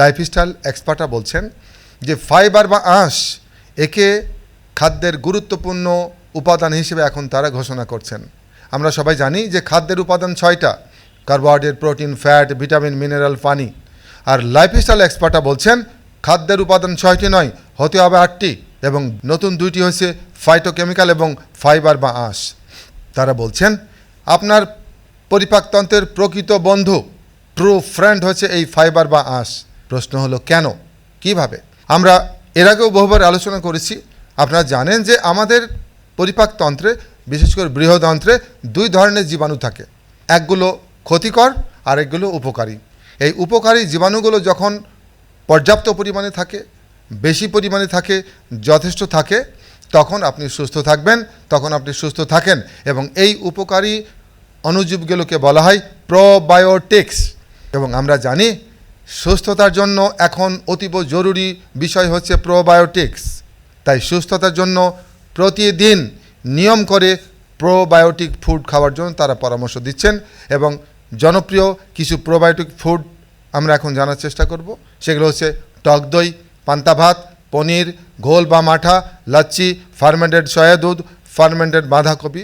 Lifestyle এক্সপার্টরা বলছেন যে fibre বা আঁশ একে খাদ্যের গুরুত্বপূর্ণ উপাদান হিসেবে এখন তারা ঘোষণা করছেন। আমরা সবাই জানি যে খাদ্যের উপাদান ছয়টা carbohydrate protein fat vitamin mineral পানি। আর লাইফস্টাইল এক্সপার্টরা বলছেন খাদ্যের উপাদান ছয়টি নয়, হতে হবে আটটি এবং নতুন দুইটি হচ্ছে ফাইটোকেমিক্যাল এবং ফাইবার বা আঁশ। তারা বলছেন, আপনার পরিপাকতন্ত্রের প্রকৃত বন্ধু ট্রু ফ্রেন্ড হচ্ছে এই ফাইবার বা আঁশ। প্রশ্ন হলো, কেন? কীভাবে? আমরা এর আগেও বহুবার আলোচনা করেছি। আপনারা জানেন যে আমাদের পরিপাকতন্ত্রে বিশেষ করে বৃহদন্ত্রে দুই ধরনের জীবাণু থাকে। একগুলো ক্ষতিকর আর একগুলো উপকারী। এই উপকারী জীবাণুগুলো যখন পর্যাপ্ত পরিমাণে থাকে, বেশি পরিমাণে থাকে, যথেষ্ট থাকে, তখন আপনি সুস্থ থাকবেন, তখন আপনি সুস্থ থাকেন এবং এই উপকারী অণুজীবগুলোকে বলা হয় প্রোবায়োটিক্স। এবং আমরা জানি সুস্থতার জন্য এখন অতীব জরুরি বিষয় হচ্ছে প্রোবায়োটিক্স তাই সুস্থতার জন্য প্রতিদিন নিয়ম করে প্রোবায়োটিক ফুড খাওয়ার জন্য তারা পরামর্শ দিচ্ছেন এবং জনপ্রিয় কিছু প্রোবায়োটিক ফুড আমরা এখন জানার চেষ্টা করব। সেগুলো হচ্ছে টক দই, পান্তা ভাত, পনির, ঘোল বা মাঠা, লাচ্ছি ফার্মেন্টেড সয়া দুধ ফার্মেন্টেড বাঁধাকপি।